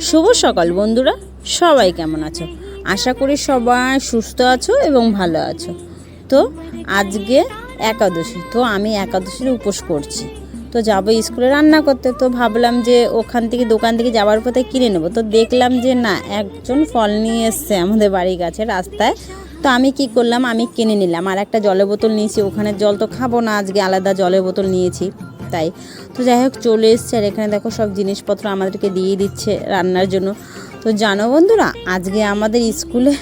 শুভ সকাল বন্ধুরা, সবাই কেমন আছো? আশা করি সবাই সুস্থ আছো এবং ভালো আছো। তো আজকে একাদশী, তো আমি একাদশীর উপোস করছি। তো যাব স্কুলে রান্না করতে, তো ভাবলাম যে ওখান থেকে, দোকান থেকে যাওয়ার পথে কিনে নেব। তো দেখলাম যে না, একজন ফল নিয়ে এসছে আমাদের বাড়ির কাছে রাস্তায়। তো আমি কি করলাম, আমি কিনে নিলাম। আর একটা জলের বোতল নিয়েছি ওখানে জল তো খাব না, আজকে আলাদা জলের বোতল নিয়েছি। তাই। তো যাই হোক, চলে এসছে আর এখানে দেখো সব জিনিসপত্র আমাদেরকে দিয়ে দিচ্ছে রান্নার জন্য। তো জানো বন্ধুরা, আজকে আমাদের স্কুলে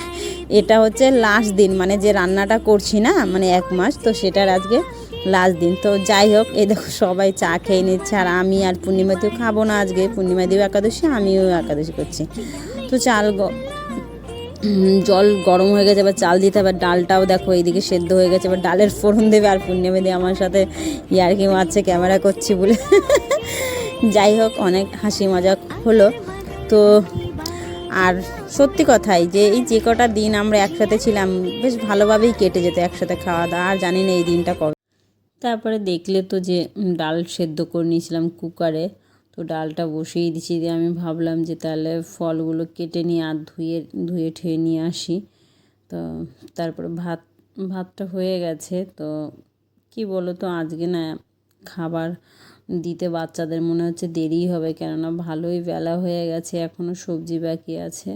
এটা হচ্ছে লাস্ট দিন মানে যে রান্নাটা করছি না মানে এক মাস, তো সেটার আজকে লাস্ট দিন। তো যাই হোক, এই দেখো সবাই চা খেয়ে নিচ্ছে, আর আমি আর পূর্ণিমাতেও খাব না আজকে। পূর্ণিমা দিও একাদশী, আমিও একাদশী করছি। তো চাল জল গরম হয়ে গেছে, এবার চাল দিতে হবে ডালটাও দেখো এইদিকে সেদ্ধ হয়ে গেছে, এবার ডালের ফোড়ন দেবে আর পূর্ণিমা দিয়ে আমার সাথে ইয়ার্কি মারছে, ক্যামেরা করছি বলে। যাই হোক, অনেক হাসি মজা হলো। তো, আর সত্যি কথাই যে এই যে কটা দিন আমরা একসাথে ছিলাম, বেশ ভালোভাবেই কেটে যেত একসাথে খাওয়া দাওয়া, আর জানি না এই দিনটা কবে। তারপরে দেখলে তো যে ডাল সেদ্ধ করে নিয়েছিলাম কুকারে। তো ডালটা বসিয়ে দিচ্ছি দিয়ে আমি ভাবলাম যে তাহলে ফলগুলো কেটে নিয়ে আর ধুয়ে ধুয়ে ঠেয়ে নিয়ে আসি। তো তারপরে ভাত, ভাতটা হয়ে গেছে। তো কি বলো তো আজকে না খাবার দিতে বাচ্চাদের মনে হচ্ছে দেরি হবে, কেননা ভালোই বেলা হয়ে গেছে এখনও সবজি বাকি আছে।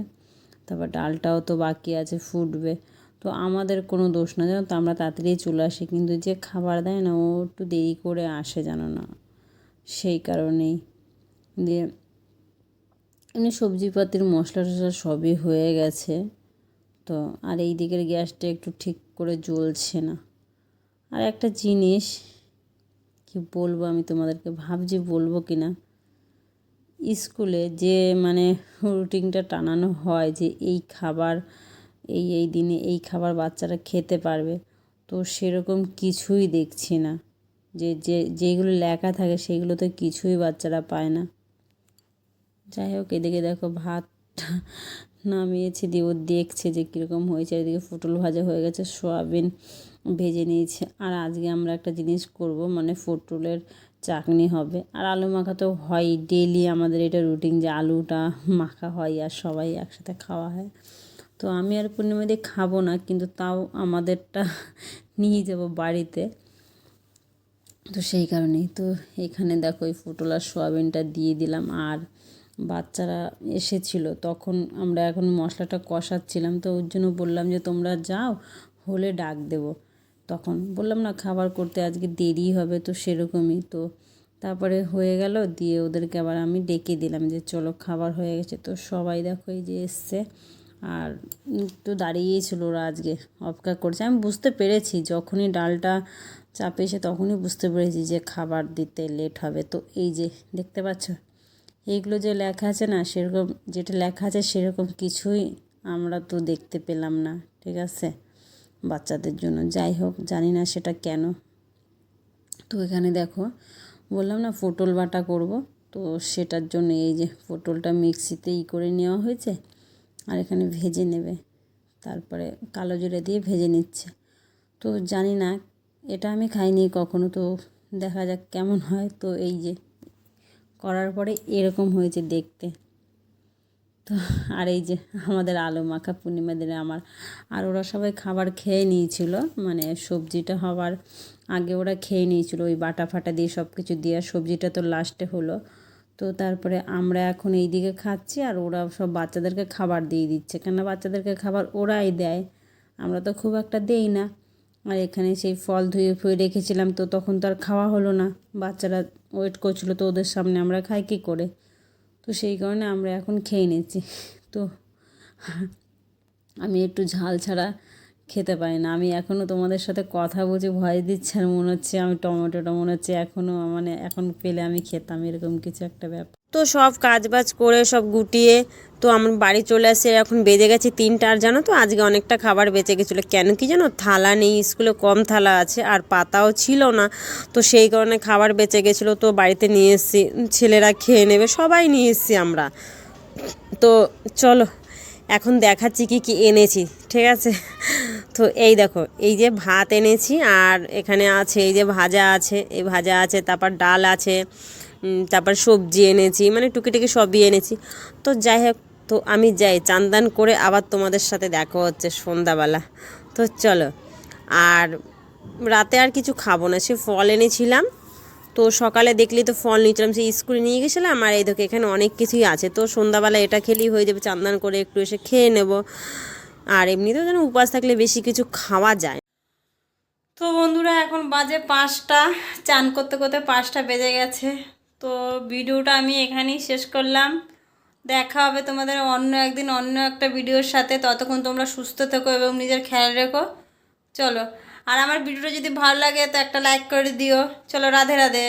তারপর ডালটাও তো বাকি আছে, ফুটবে। তো আমাদের কোনো দোষ না, জানো তো, আমরা তাড়াতাড়ি চলে আসি। কিন্তু যে খাবার দেয় না, ও একটু দেরি করে আসে জানো না। সেই কারণেই। দিয়ে এমনি সবজিপাতির মশলা টশলা সবই হয়ে গেছে। তো আর এই দিকের গ্যাসটা একটু ঠিক করে জ্বলছে না। আর একটা জিনিস কি বলব আমি তোমাদেরকে, ভাবছি বলব কি না, স্কুলে যে মানে রুটিনটা টানানো হয় যে এই খাবার, এই এই দিনে এই খাবার বাচ্চারা খেতে পারবে, তো সেরকম কিছুই দেখছি না। যে যে, যেগুলো লেখা থাকে সেগুলো তো কিছুই বাচ্চারা পায় না। যাই হোক, এদিকে দেখো ভাত নামিয়েছি। দিয়ে ও দেখছে যে কীরকম হয়েছে। এদিকে পটল ভাজা হয়ে গেছে, সোয়াবিন ভেজে নিয়েছে। আর আজকে আমরা একটা জিনিস করব মানে পটলের চাটনি হবে। আর আলু মাখা তো হয় ডেলি আমাদের এটা রুটিন যে আলুটা মাখা হয় আর সবাই একসাথে খাওয়া হয়। তো আমি আর পূর্ণিমা দিয়ে খাব না, কিন্তু তাও আমাদেরটা নিয়ে যাব বাড়িতে। তো সেই কারণেই তো এখানে দেখো এই পটল আর সোয়াবিনটা দিয়ে দিলাম। আর বাচ্চারা এসেছিল, তখন আমরা এখন মশলাটা কষাচ্ছিলাম, তো ওর জন্য বললাম যে, তোমরা যাও, হলে ডাক দেবো। তখন বললাম, না, খাবার করতে আজকে দেরি হবে তো সেরকমই। তো তারপরে হয়ে গেল, দিয়ে ওদেরকে আবার আমি ডেকে দিলাম যে, চলো, খাবার হয়ে গেছে। তো সবাই দেখো এই যে এসছে, আর একটু দাঁড়িয়েই ছিল ওরা আজকে, অপেক্ষা করছে। আমি বুঝতে পেরেছি, যখনই ডালটা চাপে চাপেছে তখনই বুঝতে পেরেছি যে, খাবার দিতে লেট হবে। তো এই যে, দেখতে পাচ্ছ? এইগুলো যে লেখা আছে না, সেরকম যেটা লেখা আছে সেরকম কিছুই আমরা তো দেখতে পেলাম না, ঠিক আছে? বাচ্চাদের জন্য। যাই হোক, জানি না সেটা কেন। তো এখানে দেখো, বললাম না পটল বাটা করব, তো সেটার জন্য এই যে পটলটা মিক্সিতে ই করে নেওয়া হয়েছে, আর এখানে ভেজে নেবে। তারপরে কালো জিরে দিয়ে ভেজে নিচ্ছে। তো জানি না, এটা আমি খাইনি কখনো, তো দেখা যাক কেমন হয়। তো এই যে করার পরে এরকম হয়েছে দেখতে। তো আর এই যে আমাদের আলু মাখা পূর্ণিমা দিনে আমার, আর ওরা সবাই খাবার খেয়ে নিয়েছিল মানে সবজিটা হওয়ার আগে ওরা খেয়ে নিয়েছিল, ওই বাটা ফাটা দিয়ে সব কিছু দিয়ে সবজিটা তো লাস্টে হলো। তো তারপরে আমরা এখন এই দিকে খাচ্ছি, আর ওরা সব বাচ্চাদেরকে খাবার দিয়ে দিচ্ছে। কেন বাচ্চাদেরকে খাবার ওরাই দেয়, আমরা তো খুব একটা দেই না। আর এখানে সেই ফল ধুয়ে ফুয়ে রেখেছিলাম তো তখন তো আর খাওয়া হলো না। বাচ্চারা ওয়েট করছিল তো ওদের সামনে আমরা খাই কী করে? তো সেই কারণে আমরা এখন খেয়ে নিচ্ছি। তো আমি একটু ঝাল ছাড়া খেতে পারি না। আমি এখনও তোমাদের সাথে কথা বলছি, ভয় দিচ্ছে আর মনে হচ্ছে আমি টমেটোটা মনে হচ্ছে এখনও মানে এখন পেলে আমি খেতাম, এরকম কিছু একটা ব্যাপার। তো সব কাজ বাজ করে সব গুটিয়ে তো আমার বাড়ি চলে আসে। এখন বেজে গেছে তিনটা আর জানো তো? আজকে অনেকটা খাবার বেঁচে গেছিল। কেন কি জানো? থালা নেই, স্কুলে কম থালা আছে আর পাতাও ছিল না। তো সেই কারণে খাবার বেঁচে গেছিল তো বাড়িতে নিয়ে এসেছি। ছেলেরা খেয়ে নেবে, সবাই নিয়ে এসেছি আমরা। তো চলো, এখন দেখাচ্ছি কি কি এনেছি, ঠিক আছে? তো এই দেখো, এই যে ভাত এনেছি আর এখানে আছে, এই যে ভাজা আছে, এই ভাজা আছে, তারপর ডাল আছে তারপর সবজি এনেছি মানে টুকিটাকি সবই এনেছি। তো যাই হোক, তো আমি যাই, চান্দান করে আবার তোমাদের সাথে দেখা হচ্ছে সন্ধ্যাবেলা। তো চলো, আর রাতে আর কিছু খাব না, সে ফল এনেছিলাম। তো সকালে দেখলি তো ফল নিয়েছিলাম, সেই স্কুলে নিয়ে গেছিলাম, আর এই দেখো এখানে অনেক কিছুই আছে। তো সন্ধ্যাবেলা এটা খেলেই হয়ে যাবে, চান্দান করে একটু এসে খেয়ে নেব। আর এমনিতেও যেন উপাস থাকলে বেশি কিছু খাওয়া যায়। তো বন্ধুরা, এখন বাজে পাঁচটা, চান করতে করতে পাঁচটা বেজে গেছে। তো ভিডিওটা আমি এখানেই শেষ করলাম। দেখা হবে তোমাদের অন্য একদিন অন্য একটা ভিডিওর সাথে। ততক্ষণ তোমরা সুস্থ থেকো এবং নিজের খেয়াল রেখো। চলো। আর আমার ভিডিওটা যদি ভালো লাগে তো একটা লাইক করে দিও। চলো, রাধে রাধে।